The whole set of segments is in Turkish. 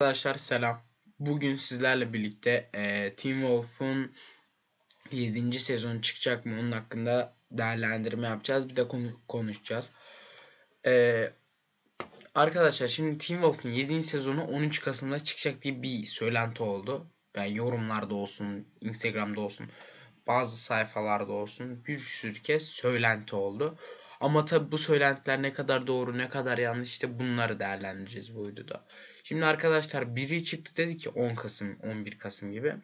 Arkadaşlar selam. Bugün sizlerle birlikte e, Teen Wolf'un 7. sezonu çıkacak mı onun hakkında değerlendirme yapacağız. Bir de konu konuşacağız. E, arkadaşlar şimdi Teen Wolf'un 7. sezonu 13 Kasım'da çıkacak diye bir söylenti oldu. Yani yorumlarda olsun, Instagram'da olsun, bazı sayfalarda olsun bir sürü kez söylenti oldu. Ama tabi bu söylentiler ne kadar doğru ne kadar yanlış işte bunları değerlendireceğiz bu videoda. Şimdi arkadaşlar biri çıktı dedi ki 10 Kasım 11 Kasım gibi.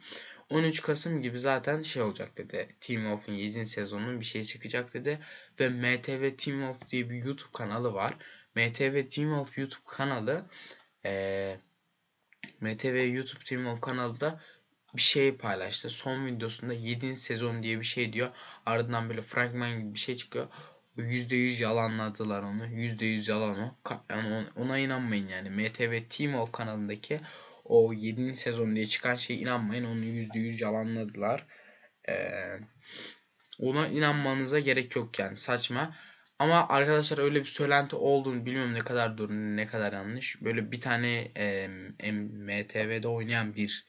13 Kasım gibi zaten şey olacak dedi. Team Wolf'un 7. sezonunun bir şey çıkacak dedi. Ve MTV Team Wolf diye bir YouTube kanalı var. MTV Team Wolf YouTube kanalı ee, MTV YouTube Team Wolf kanalı da bir şey paylaştı. Son videosunda 7. sezon diye bir şey diyor. Ardından böyle fragman gibi bir şey çıkıyor. %100 yalanladılar onu. %100 yalan o. Yani ona inanmayın yani. MTV Team Wolf kanalındaki o 7. sezon diye çıkan şeye inanmayın. Onu %100 yalanladılar. Ee, ona inanmanıza gerek yok yani. Saçma. Ama arkadaşlar öyle bir söylenti olduğunu bilmiyorum ne kadar doğru ne kadar yanlış. Böyle bir tane e, MTV'de oynayan bir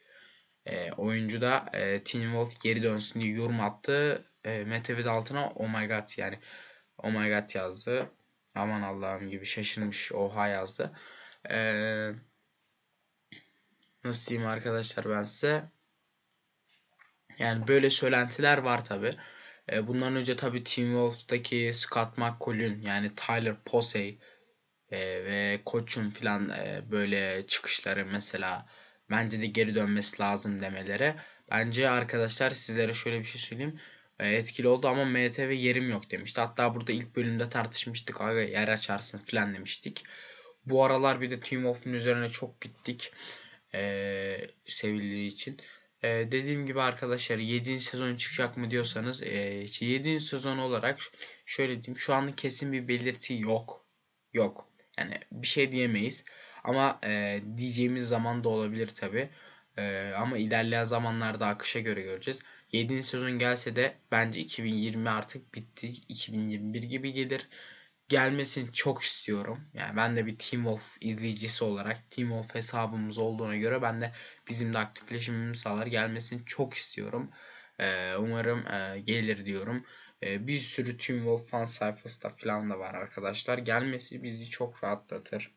e, oyuncu da e, Teen Wolf geri dönsün diye yorum attı. E, MTV'de altına oh my god yani Oh my god yazdı. Aman Allah'ım gibi şaşırmış oha yazdı. Ee, nasıl diyeyim arkadaşlar ben size. Yani böyle söylentiler var tabi. Ee, bundan önce tabi Team Wolf'taki Scott McCall'ün yani Tyler Posey e, ve koçun filan e, böyle çıkışları mesela bence de geri dönmesi lazım demeleri. Bence arkadaşlar sizlere şöyle bir şey söyleyeyim. E, etkili oldu ama MTV yerim yok demişti. Hatta burada ilk bölümde tartışmıştık. Aga yer açarsın falan demiştik. Bu aralar bir de Team Wolf'un üzerine çok gittik. Ee, sevildiği için. Ee, dediğim gibi arkadaşlar 7. sezon çıkacak mı diyorsanız e, 7. sezon olarak şöyle diyeyim şu anda kesin bir belirti yok. Yok. Yani bir şey diyemeyiz. Ama e, diyeceğimiz zaman da olabilir tabi. E, ama ilerleyen zamanlarda akışa göre göreceğiz. 7. sezon gelse de bence 2020 artık bitti. 2021 gibi gelir. Gelmesini çok istiyorum. Yani ben de bir Team Wolf izleyicisi olarak Team Wolf hesabımız olduğuna göre ben de bizim de aktifleşimimiz sağlar. Gelmesini çok istiyorum. Ee, umarım e, gelir diyorum. Ee, bir sürü Team Wolf fan sayfası da falan da var arkadaşlar. Gelmesi bizi çok rahatlatır.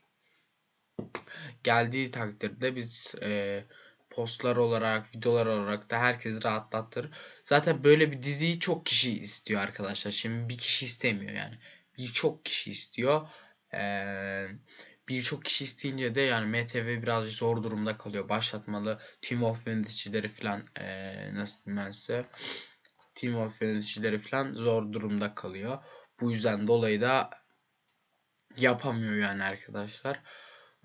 Geldiği takdirde biz e, postlar olarak, videolar olarak da herkes rahatlatır. Zaten böyle bir diziyi çok kişi istiyor arkadaşlar. Şimdi bir kişi istemiyor yani. Birçok kişi istiyor. Ee, birçok kişi isteyince de yani MTV biraz zor durumda kalıyor. Başlatmalı Team of yöneticileri falan ee, nasıl size Team of yöneticileri falan zor durumda kalıyor. Bu yüzden dolayı da yapamıyor yani arkadaşlar.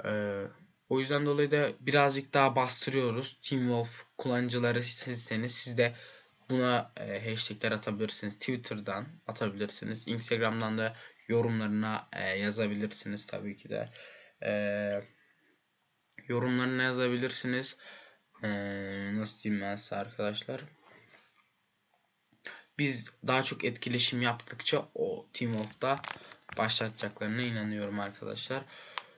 Ee, o yüzden dolayı da birazcık daha bastırıyoruz. Team Wolf kullanıcıları sizseniz siz de buna e, hashtagler atabilirsiniz. Twitter'dan atabilirsiniz. Instagram'dan da yorumlarına e, yazabilirsiniz tabii ki de. E, yorumlarına yazabilirsiniz. E, nasıl diyeyim ben size arkadaşlar. Biz daha çok etkileşim yaptıkça o Team Wolf'da başlatacaklarına inanıyorum arkadaşlar.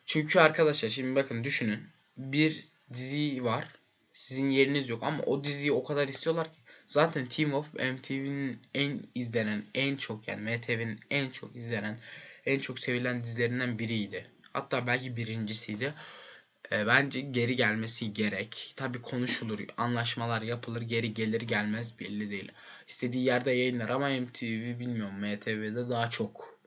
Çünkü arkadaşlar şimdi bakın düşünün. Bir dizi var. Sizin yeriniz yok ama o diziyi o kadar istiyorlar ki. Zaten Team of MTV'nin en izlenen, en çok yani MTV'nin en çok izlenen, en çok sevilen dizilerinden biriydi. Hatta belki birincisiydi. E, bence geri gelmesi gerek. Tabi konuşulur, anlaşmalar yapılır, geri gelir gelmez belli değil. İstediği yerde yayınlar ama MTV bilmiyorum MTV'de daha çok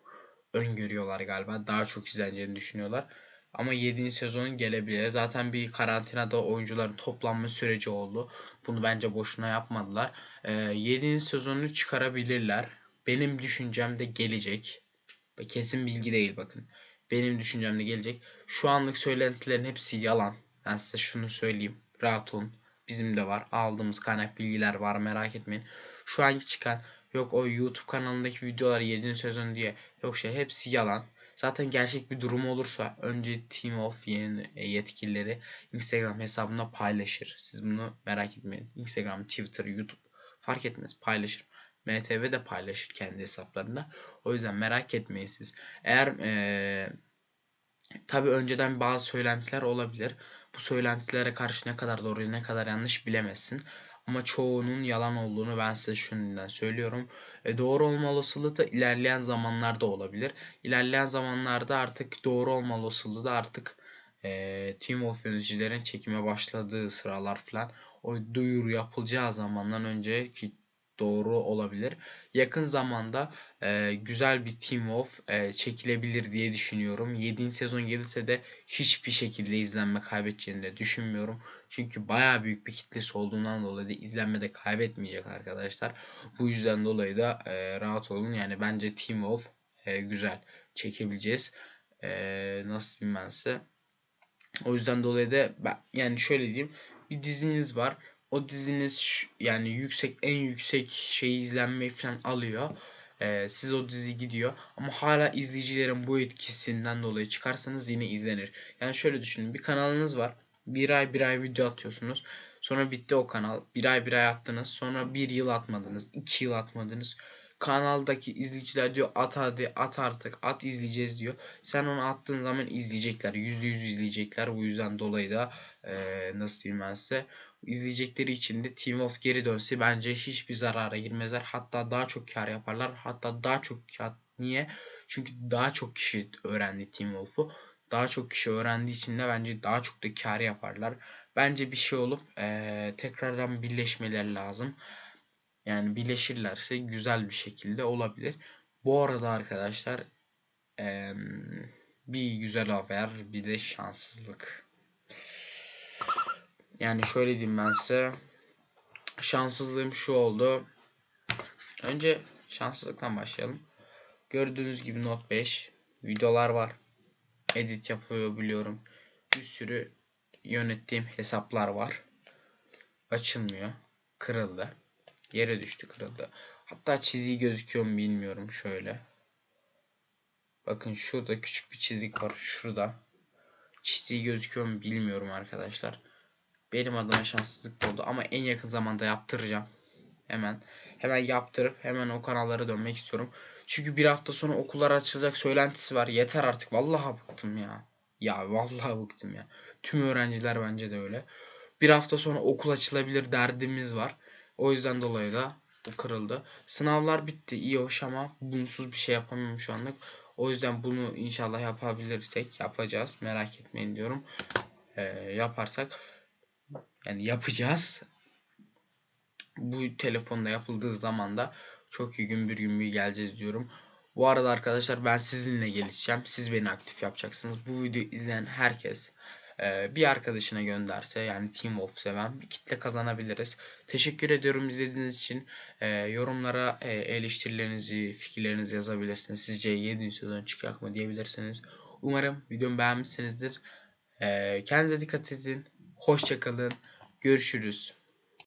öngörüyorlar galiba. Daha çok izleneceğini düşünüyorlar. Ama 7. sezon gelebilir. Zaten bir karantinada oyuncuların toplanma süreci oldu. Bunu bence boşuna yapmadılar. Ee, 7. sezonu çıkarabilirler. Benim düşüncem de gelecek. Kesin bilgi değil bakın. Benim düşüncem de gelecek. Şu anlık söylentilerin hepsi yalan. Ben size şunu söyleyeyim. Rahat olun. Bizim de var. Aldığımız kaynak bilgiler var merak etmeyin. Şu anki çıkan yok o YouTube kanalındaki videolar 7. sezon diye yok şey hepsi yalan. Zaten gerçek bir durum olursa önce Team of e, yetkilileri Instagram hesabında paylaşır. Siz bunu merak etmeyin. Instagram, Twitter, YouTube fark etmez paylaşır. MTV de paylaşır kendi hesaplarında. O yüzden merak etmeyin siz. Eğer ee, tabi önceden bazı söylentiler olabilir. bu söylentilere karşı ne kadar doğru ne kadar yanlış bilemezsin. Ama çoğunun yalan olduğunu ben size şimdiden söylüyorum. E, doğru olma olasılığı da ilerleyen zamanlarda olabilir. İlerleyen zamanlarda artık doğru olma olasılığı da artık e, Team of yöneticilerin çekime başladığı sıralar falan o duyuru yapılacağı zamandan önceki doğru olabilir. Yakın zamanda e, güzel bir Team Wolf e, çekilebilir diye düşünüyorum. 7. sezon gelirse de hiçbir şekilde izlenme kaybedeceğini de düşünmüyorum. Çünkü baya büyük bir kitlesi olduğundan dolayı da izlenme de kaybetmeyecek arkadaşlar. Bu yüzden dolayı da e, rahat olun. Yani bence Team Wolf e, güzel çekebileceğiz. E, nasıl diyeyim ben size. O yüzden dolayı da ben, yani şöyle diyeyim. Bir diziniz var o diziniz yani yüksek en yüksek şeyi izlenmeyi falan alıyor. Ee, siz o dizi gidiyor ama hala izleyicilerin bu etkisinden dolayı çıkarsanız yine izlenir. Yani şöyle düşünün bir kanalınız var. Bir ay bir ay video atıyorsunuz. Sonra bitti o kanal. Bir ay bir ay attınız. Sonra bir yıl atmadınız. iki yıl atmadınız. Kanaldaki izleyiciler diyor at hadi at artık at izleyeceğiz diyor. Sen onu attığın zaman izleyecekler. Yüzde yüz izleyecekler. Bu yüzden dolayı da ee, nasıl diyeyim ben size izleyecekleri için de Team Wolf geri dönse bence hiçbir zarara girmezler. Hatta daha çok kar yaparlar. Hatta daha çok kar. Niye? Çünkü daha çok kişi öğrendi Team Wolf'u. Daha çok kişi öğrendiği için de bence daha çok da kar yaparlar. Bence bir şey olup ee, tekrardan birleşmeleri lazım. Yani birleşirlerse güzel bir şekilde olabilir. Bu arada arkadaşlar bir güzel haber bir de şanssızlık. Yani şöyle diyeyim ben size. Şanssızlığım şu oldu. Önce şanssızlıktan başlayalım. Gördüğünüz gibi Note 5 videolar var. Edit yapıyor biliyorum. Bir sürü yönettiğim hesaplar var. Açılmıyor. Kırıldı. Yere düştü kırıldı. Hatta çiziği gözüküyor mu bilmiyorum şöyle. Bakın şurada küçük bir çizik var. Şurada. Çiziği gözüküyor mu bilmiyorum arkadaşlar. Benim adıma şanssızlık oldu ama en yakın zamanda yaptıracağım. Hemen hemen yaptırıp hemen o kanallara dönmek istiyorum. Çünkü bir hafta sonra okullar açılacak söylentisi var. Yeter artık. Vallahi bıktım ya. Ya vallahi bıktım ya. Tüm öğrenciler bence de öyle. Bir hafta sonra okul açılabilir derdimiz var. O yüzden dolayı da bu kırıldı. Sınavlar bitti. iyi hoş ama bunsuz bir şey yapamıyorum şu anlık. O yüzden bunu inşallah yapabilirsek yapacağız. Merak etmeyin diyorum. Ee, yaparsak yani yapacağız. Bu telefonda yapıldığı zaman da çok iyi gün bir gün bir geleceğiz diyorum. Bu arada arkadaşlar ben sizinle gelişeceğim. Siz beni aktif yapacaksınız. Bu videoyu izleyen herkes bir arkadaşına gönderse yani Team of seven bir kitle kazanabiliriz. Teşekkür ediyorum izlediğiniz için. E, yorumlara e, eleştirilerinizi, fikirlerinizi yazabilirsiniz. Sizce 7. sezon çıkacak mı diyebilirsiniz. Umarım videomu beğenmişsinizdir. Kendinize dikkat edin. Hoşçakalın. Görüşürüz.